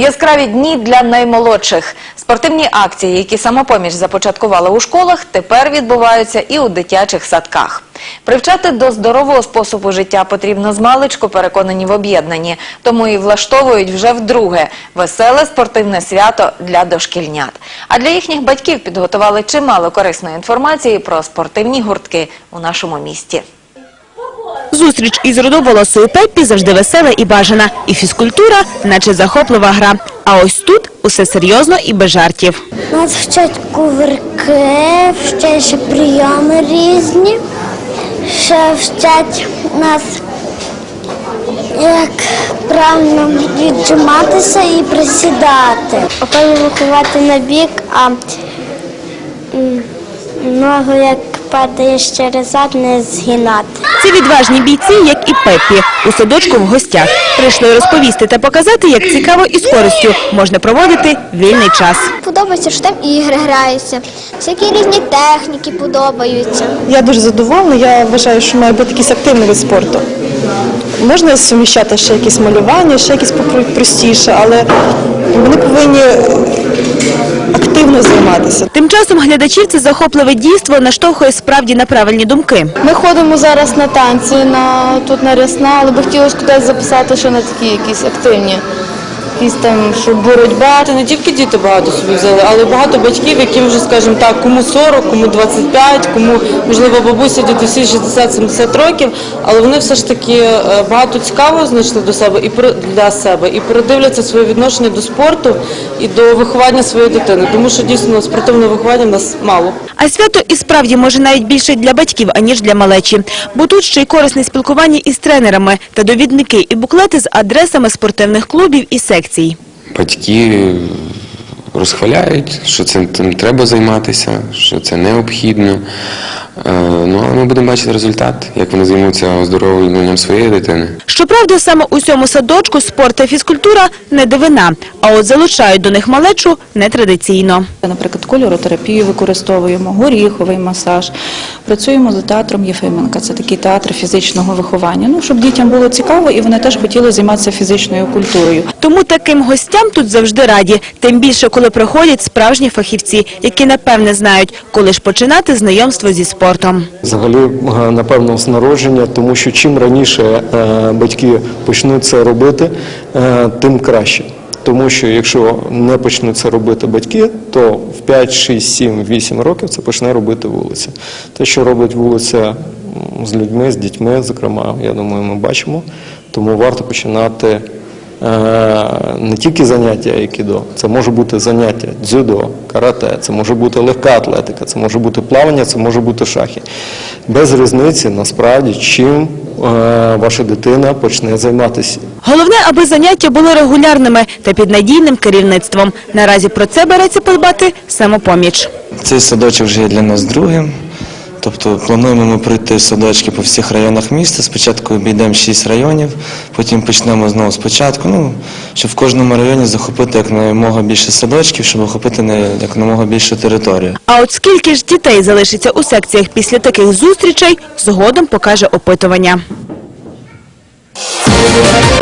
Яскраві дні для наймолодших. Спортивні акції, які самопоміч започаткувала у школах, тепер відбуваються і у дитячих садках. Привчати до здорового способу життя потрібно з маличку, переконані в об'єднанні. Тому і влаштовують вже вдруге веселе спортивне свято для дошкільнят. А для їхніх батьків підготували чимало корисної інформації про спортивні гуртки у нашому місті. Зустріч із рудоволосою Пеппі завжди весела і бажана. І фізкультура, наче захоплива гра. А ось тут усе серйозно і без жартів. Нас вчать кувирки, вчать ще прийоми різні, ще вчать нас, як правильно віджиматися і присідати. Потім виховати на бік, а ногу як падаєш через зад, не згинати. Ці відважні бійці, як і Пеппі, у садочку в гостях. Прийшли розповісти та показати, як цікаво і з користю можна проводити вільний час. Подобається, що там ігри граються, всякі різні техніки подобаються. Я дуже задоволена. Я вважаю, що має бути якийсь активний вид спорту. Можна суміщати ще якісь малювання, ще якісь простіше, але вони повинні активно займатися. Тим часом глядачів це захопливе дійство наштовхує справді на правильні думки. Ми ходимо зараз на танці, на тут на рясна, але би хотілося кудись записати ще на такі якісь активні. Якісь там, що боротьба. Це не тільки діти багато собі взяли, але багато батьків, яким вже, скажімо так, кому 40, кому 25, кому, можливо, бабуся, дідусі 60-70 років, але вони все ж таки е, багато цікавого знайшли до себе і про- для себе, і передивляться своє відношення до спорту і до виховання своєї дитини, тому що дійсно спортивного виховання в нас мало. А свято і справді може навіть більше для батьків, аніж для малечі. Бо тут ще й корисне спілкування із тренерами та довідники і буклети з адресами спортивних клубів і секцій. Батьки розхваляють, що цим треба займатися, що це необхідно. Е, Ну, але ми будемо бачити результат, як вони займуться оздоровленням своєї дитини. Щоправда, саме у цьому садочку спорт та фізкультура не дивина, а от залучають до них малечу нетрадиційно. Наприклад, кольоротерапію використовуємо, горіховий масаж. Працюємо за театром Єфименка. Це такий театр фізичного виховання. Ну, щоб дітям було цікаво і вони теж хотіли займатися фізичною культурою. Тому таким гостям тут завжди раді, тим більше, коли приходять справжні фахівці, які напевне знають, коли ж починати знайомство зі спортом. Взагалі, е, напевно, з народження, тому що чим раніше е, батьки почнуть це робити, е, тим краще. Тому що якщо не почнуть це робити батьки, то в 5, 6, 7, 8 років це почне робити вулиця. Те, що робить вулиця з людьми, з дітьми, зокрема, я думаю, ми бачимо. Тому варто починати не тільки заняття айкідо, це може бути заняття дзюдо, карате, це може бути легка атлетика, це може бути плавання, це може бути шахи. Без різниці насправді, чим е, ваша дитина почне займатися. Головне, аби заняття були регулярними та під надійним керівництвом. Наразі про це береться подбати самопоміч. Цей садочок вже є для нас другим. Тобто плануємо ми пройти садочки по всіх районах міста. Спочатку обійдемо шість районів, потім почнемо знову спочатку. Ну, щоб в кожному районі захопити якомога більше садочків, щоб охопити якомога більшу територію. А от скільки ж дітей залишиться у секціях після таких зустрічей, згодом покаже опитування.